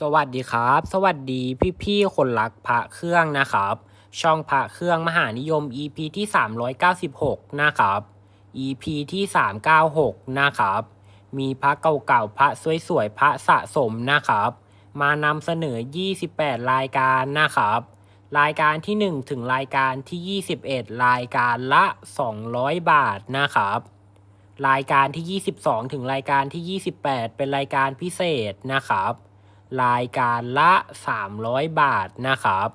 สวัสดีครับ สวัสดีพี่ๆคนรักพระเครื่องนะครับ ช่องพระเครื่องมหานิยม EP ที่ 396 นะครับ EP ที่ 396 นะครับ มีพระเก่าๆพระสวยๆพระสะสมนะครับ มานำเสนอ 28 รายการนะครับ รายการที่ 1 ถึงรายการที่ 21 รายการละ 200 บาทนะครับ รายการที่ 22 ถึงรายการที่ 28 เป็นรายการพิเศษนะครับ รายการละ 300 บาทนะครับ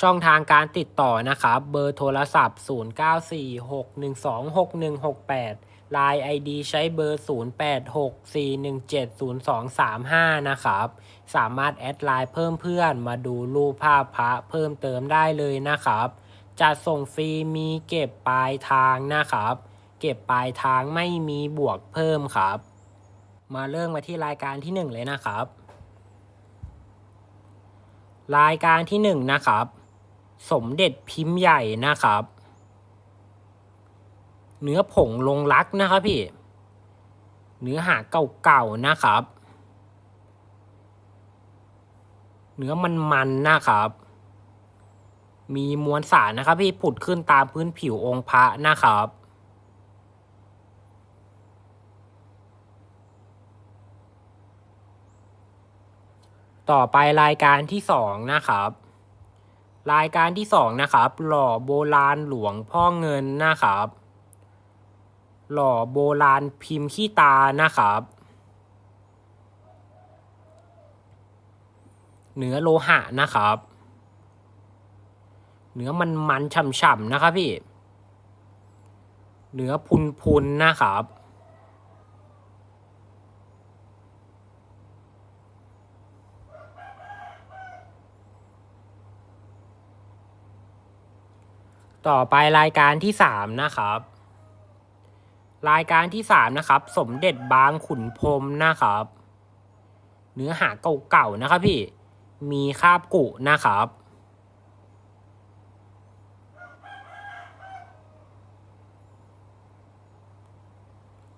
ช่องทางการติดต่อนะครับ เบอร์โทรศัพท์ 0946126168 Line ID ใช้เบอร์ 0864170235 นะครับ สามารถแอดไลน์เพิ่มเพื่อนมาดูรูปภาพพระเพิ่มเติมได้เลยนะครับจะส่งฟรีมีเก็บปลายทางนะครับ เก็บปลายทางไม่มีบวกเพิ่มครับ มาเริ่มมาที่รายการที่หนึ่งเลยนะครับ รายการที่หนึ่งนะครับ สมเด็จพิมพ์ใหญ่นะครับ เนื้อผงลงรักนะครับพี่ เนื้อหาเก่าๆนะครับ เนื้อมันๆนะครับ มีมวลสารนะครับพี่ผุดขึ้นตามพื้นผิวองค์พระนะครับ ต่อไปรายการที่สองนะครับ รายการที่สองนะครับ หล่อโบราณหลวงพ่อเงินนะครับ หล่อโบราณพิมพ์ขี้ตานะครับ เนื้อโลหะนะครับ เนื้อมันมันฉ่ำๆนะครับพี่ เนื้อพุนๆนะครับ ต่อไปรายการที่สามนะครับ รายการที่สามนะครับ สมเด็จบางขุนพรมนะครับ เนื้อหาเก่าๆนะครับพี่ มีคาบกุนะครับ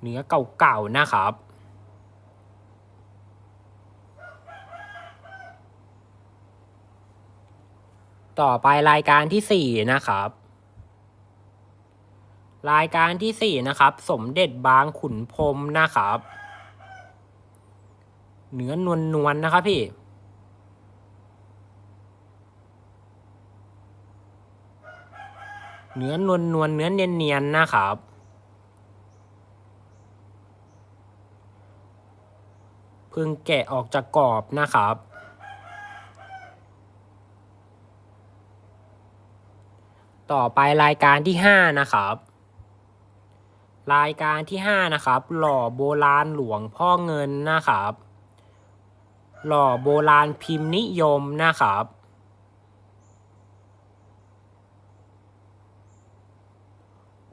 เนื้อเก่าๆนะครับต่อไปรายการที่สี่นะครับ รายการที่สี่นะครับ สมเด็จบางขุนพรมนะครับ เนื้อนวลนวลๆนะครับพี่ เนื้อนวลนวลเนื้อเนียนเนียนนะครับ เพิ่งแกะออกจากกรอบนะครับต่อไปรายการที่ห้านะครับ รายการที่ห้านะครับ หล่อโบราณหลวงพ่อเงินนะครับ หล่อโบราณพิมพ์นิยมนะครับ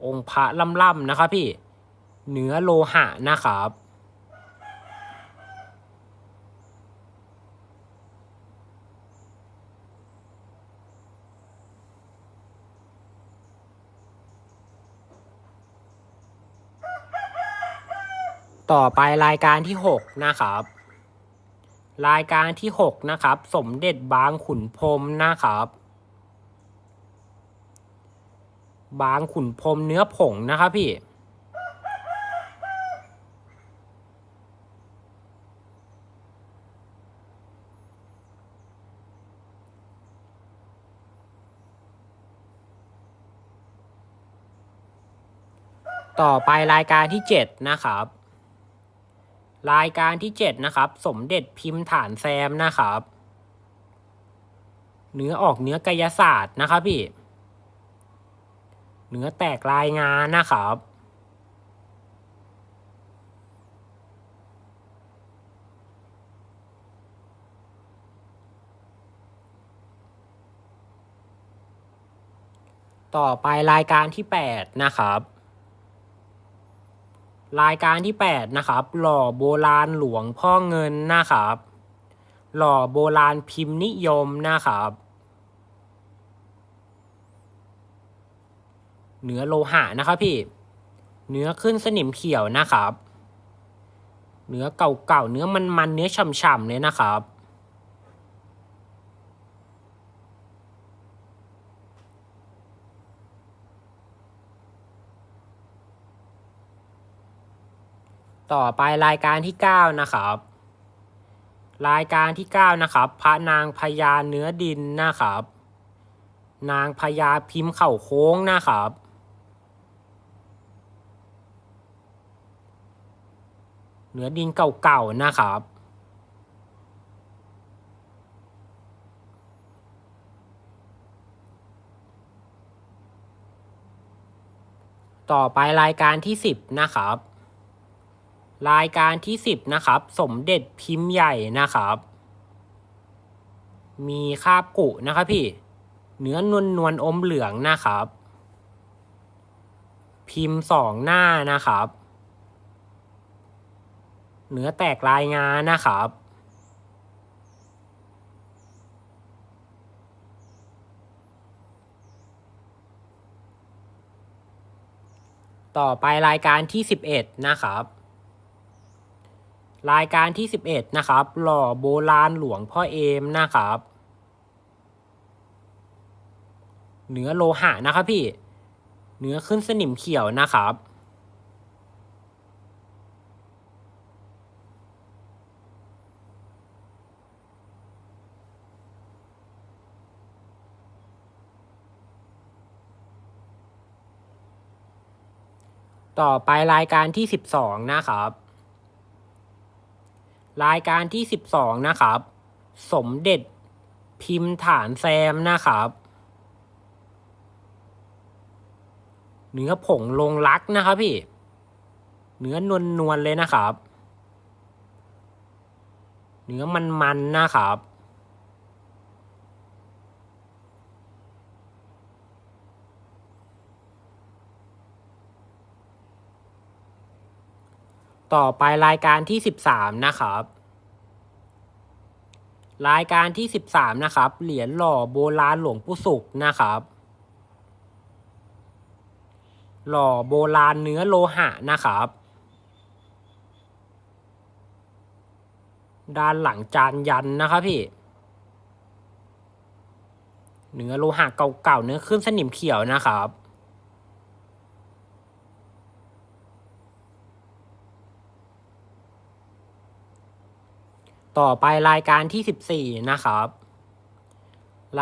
องค์พระล่ำๆนะครับพี่ เนื้อโลหะนะครับ ต่อไปรายการที่หกนะครับ รายการที่หกนะครับ สมเด็จบางขุนพรมนะครับ บางขุนพรมเนื้อผงนะครับพี่ต่อไปรายการที่เจ็ดนะครับ รายการที่เจ็ดนะครับ สมเด็จพิมพ์ฐานแซมนะครับ เนื้อออกเนื้อกายศาสตร์นะครับพี่ เนื้อแตกลายงานนะครับ ต่อไปรายการที่แปดนะครับ รายการที่แปดนะครับ หล่อโบราณหลวงพ่อเงินนะครับ หล่อโบราณพิมพ์นิยมนะครับ เนื้อโลหะนะครับพี่ เนื้อขึ้นสนิมเขียวนะครับ เนื้อเก่าๆ เนื้อมันๆ เนื้อฉ่ำๆเลยนะครับ ต่อไปรายการที่เก้านะครับ รายการที่เก้านะครับ พระนางพญาเนื้อดินนะครับ นางพญาพิมพ์เข่าโค้งนะครับ เนื้อดินเก่าๆนะครับต่อไปรายการที่สิบนะครับ รายการที่สิบนะครับ สมเด็จพิมพ์ใหญ่นะครับ มีคาบกุนะครับพี่ เนื้อนวลนวลอมเหลืองนะครับ พิมพ์สองหน้านะครับ เนื้อแตกลายงานนะครับ ต่อไปรายการที่สิบเอ็ดนะครับ รายการที่สิบเอ็ดนะครับ หล่อโบราณหลวงพ่อเอมนะครับ เนื้อโลหะนะครับพี่ เนื้อขึ้นสนิมเขียวนะครับ ต่อไปรายการที่สิบสองนะครับ รายการที่สิบสองนะครับ สมเด็จพิมพ์ฐานแซมนะครับเนื้อผงลงรักนะครับพี่ เนื้อนวลนวลๆเลยนะครับ เนื้อมันมันๆนะครับ ต่อไปรายการที่สิบสามนะครับ รายการที่สิบสามนะครับ เหรียญหล่อโบราณหลวงปู่สุขนะครับ หล่อโบราณเนื้อโลหะนะครับ ด้านหลังจานยันนะครับพี่ เนื้อโลหะเก่าๆเนื้อขึ้นสนิมเขียวนะครับ ต่อไปรายการที่สิบสี่นะครับ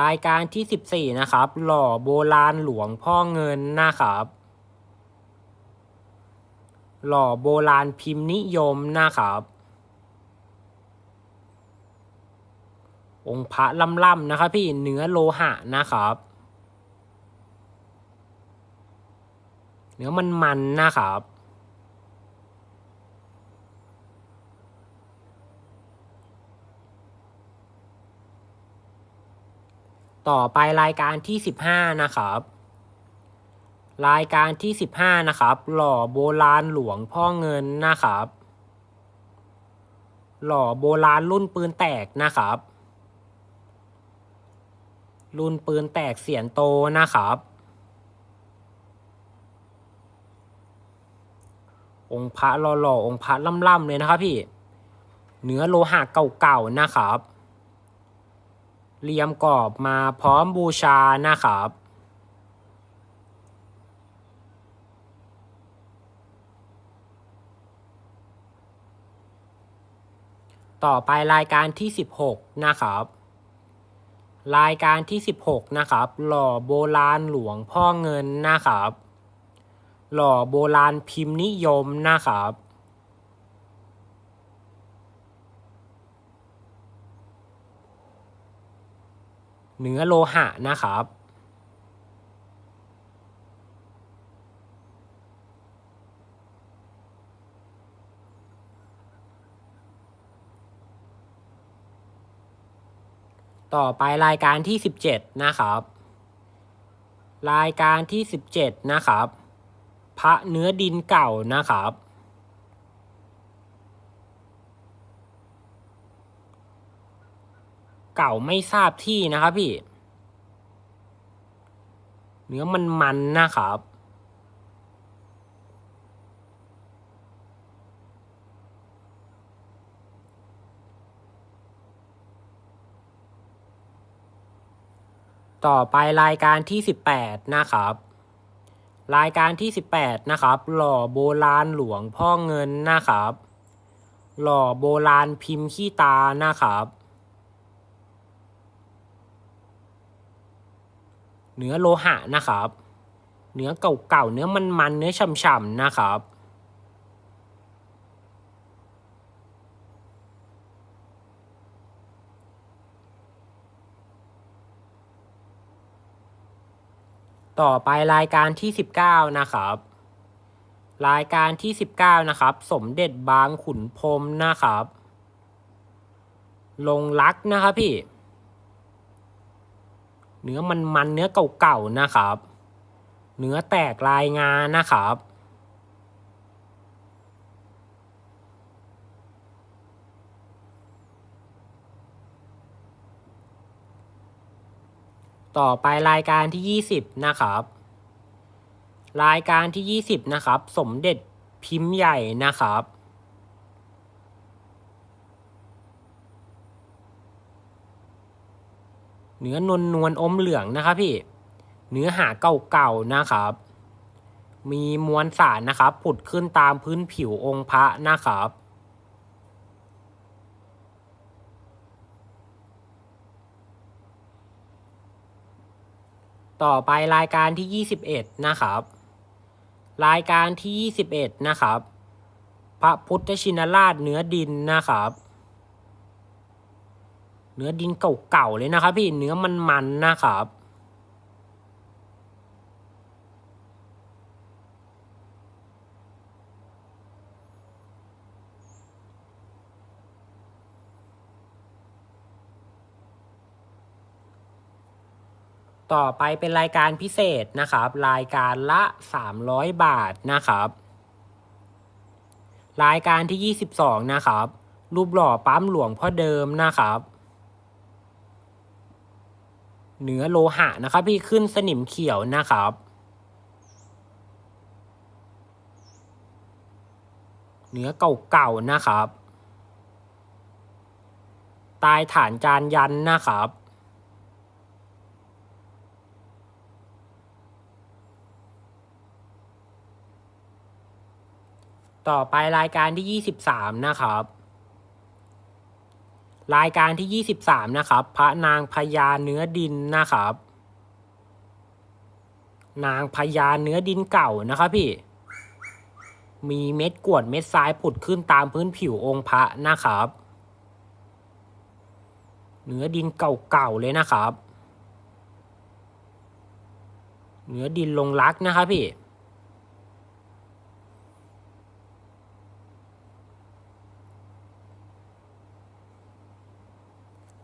รายการที่สิบสี่นะครับ หล่อโบราณหลวงพ่อเงินนะครับ หล่อโบราณพิมพ์นิยมนะครับ องค์พระล่ำๆนะครับพี่เนื้อโลหะนะครับ เนื้อมันๆนะครับ ต่อไปรายการที่สิบห้านะครับ รายการที่สิบห้านะครับ หล่อโบราณหลวงพ่อเงินนะครับ หล่อโบราณรุ่นปืนแตกนะครับ รุ่นปืนแตกเสียนโตนะครับ องค์พระหล่อๆองค์พระล่ำๆเลยนะครับพี่ เนื้อโลหะเก่าๆนะครับ เรียมกรอบมาพร้อมบูชานะครับ ต่อไปรายการที่ 16 นะครับ รายการที่ 16 นะครับ หล่อโบราณหลวงพ่อเงินนะครับ หล่อโบราณพิมพ์นิยมนะครับ เนื้อโลหะนะครับ ต่อไปรายการที่สิบเจ็ดนะครับ รายการที่สิบเจ็ดนะครับ พระเนื้อดินเก่านะครับ ก่าไม่ทราบที่นะครับพี่ เนื้อมันมันนะครับ ต่อไปรายการที่ 18 นะครับ รายการที่ 18 นะครับ หล่อโบราณหลวงพ่อเงินนะครับ หล่อโบราณพิมพ์ขี้ตานะครับ เนื้อโลหะนะครับ เนื้อเก่าๆ เนื้อมันๆ เนื้อฉ่ำๆ นะครับ ต่อไปรายการที่ 19 นะครับ รายการที่ 19 นะครับ สมเด็จบางขุนพรมนะครับ ลงรักนะครับพี่ เนื้อมันมันเนื้อเก่าๆนะครับ เนื้อแตกลายงานนะครับ ต่อไปรายการที่ 20 นะครับ รายการที่ 20 นะครับ สมเด็จพิมพ์ใหญ่นะครับ เนื้อนวลนวลอมเหลืองนะครับพี่ เนื้อหาเก่าๆนะครับ มีมวลสารนะครับผุดขึ้นตามพื้นผิวองค์พระนะครับต่อไปรายการที่ 21 นะครับ รายการที่ 21 นะครับ พระพุทธชินราชเนื้อดินนะครับ เนื้อดินเก่าๆเลยนะครับพี่เนื้อมันๆนะครับต่อไปเป็นรายการพิเศษนะครับ รายการละ 300 บาทนะครับ รายการที่ 22 นะครับ รูปหล่อปั๊มหลวงพ่อเดิมนะครับ เนื้อโลหะนะครับ พี่ขึ้นสนิมเขียวนะครับ เนื้อเก่าๆนะครับ ตายฐานจานยันนะครับ ต่อไปรายการที่ 23 นะครับ รายการที่ 23 นะครับ พระนางพญาเนื้อดินนะครับ นางพญาเนื้อดินเก่านะครับพี่ มีเม็ดกวดเม็ดทรายผุดขึ้นตามพื้นผิวองค์พระนะครับ เนื้อดินเก่าๆเลยนะครับ เนื้อดินลงรักนะครับพี่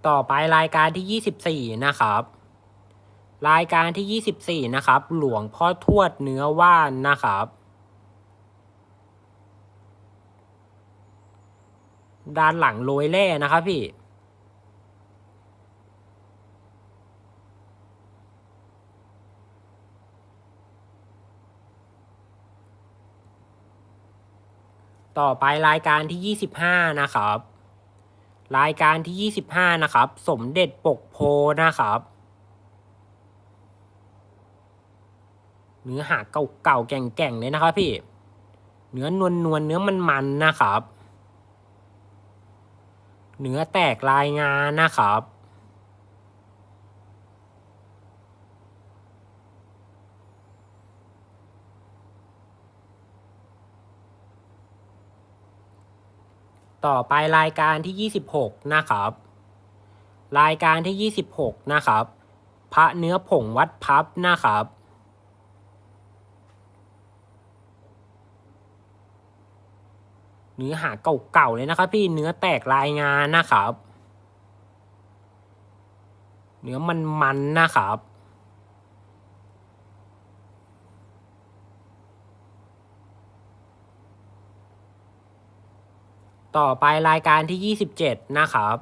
ต่อไปรายการที่ 24 นะครับ รายการที่ 24 นะครับ หลวงพ่อทวดเนื้อว่านนะครับ ด้านหลังโรยแร่นะครับพี่ต่อไปรายการที่ 25 นะครับ รายการที่ 25 นะครับ สมเด็จปกโพนะครับ เนื้อหาเก่าๆแก่งๆเลยนะครับพี่ เนื้อนวลนวลๆเนื้อมันๆนะครับ เนื้อแตกลายงานนะครับ ต่อไปรายการที่ 26 นะครับ รายการที่ 26 นะครับ พระเนื้อผงวัดพับนะครับ เนื้อหาเก่าๆเลยนะครับ พี่เนื้อแตกลายงานนะครับ เนื้อมันๆนะครับ ต่อไปรายการที่ 27 นะครับ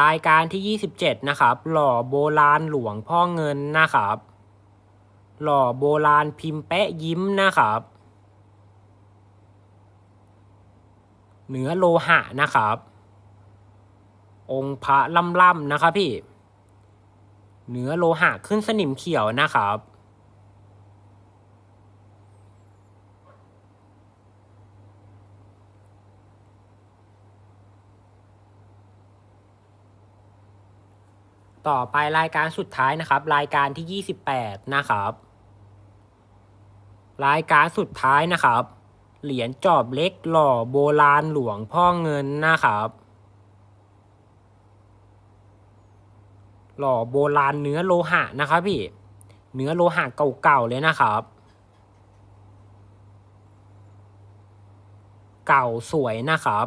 รายการที่ 27 นะครับ หล่อโบราณหลวงพ่อเงินนะครับ หล่อโบราณพิมพ์แปะยิ้มนะครับ เนื้อโลหะนะครับ องค์พระล่ำๆนะครับพี่ เนื้อโลหะขึ้นสนิมเขียวนะครับ ต่อไปรายการสุดท้ายนะครับ รายการที่ 28 นะครับ รายการสุดท้ายนะครับ เหรียญจอบเล็กหล่อโบราณหลวงพ่อเงินนะครับ หล่อโบราณเนื้อโลหะนะครับพี่เนื้อโลหะเก่าๆเลยนะครับ เก่าสวยนะครับ